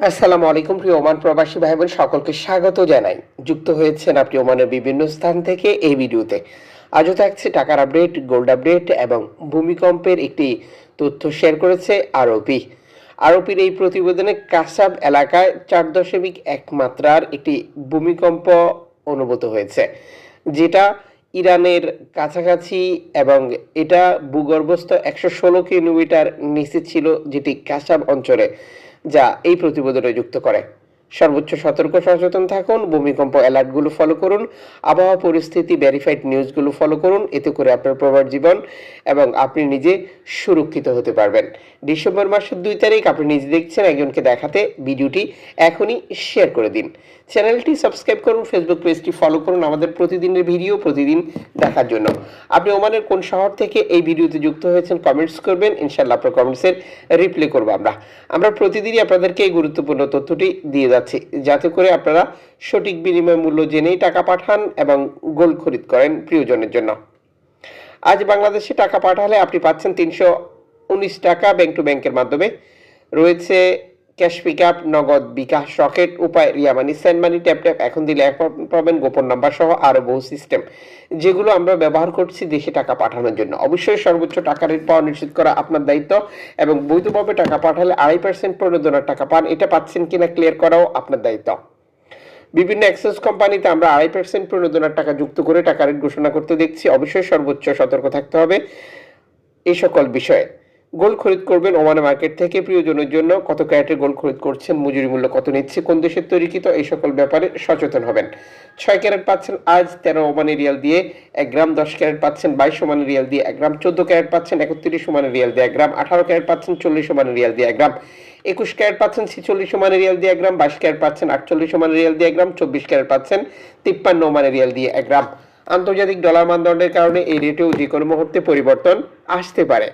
আসসালামু আলাইকুম, প্রিয় ওমান প্রবাসী ভাই বোন সকলকে স্বাগত জানাই। যুক্ত হয়েছেন আপনি ওমানের বিভিন্ন স্থান থেকে এই ভিডিওতে। আজও থাকছে টাকার আপডেট, গোল্ড আপডেট এবং ভূমিকম্পের একটি তথ্য শেয়ার করেছে আরোপি আরোপির এই প্রতিবেদনে কাসাব এলাকায় চার দশমিক এক মাত্রার একটি ভূমিকম্প অনুভূত হয়েছে, যেটা ইরানের কাছাকাছি এবং এটা ভূগর্ভস্থ একশো ষোলো কিলোমিটার নিচে ছিল, যেটি কাসাব অঞ্চলে যা এই প্রতিবেদনে যুক্ত করে। সর্বোচ্চ সতর্ক সচেতন থাকুন, ভূমিকম্প অ্যালার্টগুলো ফলো করুন, আবহাওয়া পরিস্থিতি ভেরিফাইড নিউজগুলো ফলো করুন, এতে করে আপনার প্রবার জীবন এবং আপনি নিজে সুরক্ষিত হতে পারবেন। ডিসেম্বর মাসের দুই তারিখ, আপনি নিজে দেখছেন একজনকে দেখাতে, ভিডিওটি এখনই শেয়ার করে দিন। চ্যানেলটি সাবস্ক্রাইব করুন ফেসবুক পেজটি ফলো করুন, আমাদের প্রতিদিনের ভিডিও প্রতিদিন দেখার জন্য। আপনি ওমানের কোন শহর থেকে এই ভিডিওতে যুক্ত হয়েছেন কমেন্টস করবেন ইনশাল্লাহ আপনার কমেন্টসের রিপ্লাই করব আমরা। আমরা প্রতিদিনই আপনাদেরকে এই গুরুত্বপূর্ণ তথ্যটি দিয়ে যাতে করে আপনারা সঠিক বিনিময় মূল্য জেনেই টাকা পাঠান এবং গোল্ড খরিদ করেন প্রিয়জনের জন্য। আজ বাংলাদেশে টাকা পাঠালে আপনি পাচ্ছেন তিনশো উনিশ টাকা ব্যাংক টু ব্যাংকের মাধ্যমে। রয়েছে cash pick up Nagad bKash, Rocket, Upay Ria Money send money tap tap এখন দিলে এক পাবেন গোপন নাম্বার সহ আরও বহু সিস্টেম, যেগুলো আমরা ব্যবহার করছি দেশে টাকা পাঠানোর জন্য। অবশ্যই সর্বোচ্চ টাকা রেট পাওয়া নিশ্চিত করা আপনার দায়িত্ব এবং বৈধভাবে টাকা পাঠালে আড়াই পার্সেন্ট প্রণোদনার টাকা পান, এটা পাচ্ছেন কিনা ক্লিয়ার করাও আপনার দায়িত্ব। বিভিন্ন অ্যাক্সেস কোম্পানিতে আমরা আড়াই পার্সেন্ট প্রণোদনার টাকা যুক্ত করে টাকা রেট ঘোষণা করতে দেখছি, অবশ্যই সর্বোচ্চ সতর্ক থাকতে হবে। এই সকল বিষয়ে গোল্ড খরিদ করবেন ওমানে মার্কেট থেকে। প্রিয়জনের জন্য কত ক্যারেটের গোল্ড খরিদ করছেন, মজুরি মূল্য কত নিচ্ছে, কোন দেশের তৈরিকৃত এই সকল ব্যাপারে সচেতন হবেন। ছয় ক্যারেট পাচ্ছেন আজ, তেরো ওমানি রিয়াল দিয়ে এক গ্রাম, দশ ক্যারেট পাচ্ছেন বাইশ ওমানি রিয়াল দিয়ে এক গ্রাম, চোদ্দ ক্যারেট পাচ্ছেন একত্রিশ ওমানি রিয়াল দিয়ে এক গ্রাম, আঠারো ক্যারেট পাচ্ছেন চল্লিশ ওমানি রিয়াল দিয়ে এক গ্রাম, একুশ ক্যারেট পাচ্ছেন ছিচল্লিশ ওমানি রিয়াল দিয়ে এক গ্রাম, বাইশ ক্যারেট পাচ্ছেন আটচল্লিশ ওমানি রিয়াল দিয়ে এক গ্রাম, চব্বিশ ক্যারেট পাচ্ছেন তিপ্পান্ন ওমানি রিয়াল দিয়ে এক গ্রাম। আন্তর্জাতিক ডলার মানদণ্ডের কারণে এই রেটেও যে কোনো মুহূর্তে পরিবর্তন আসতে পারে।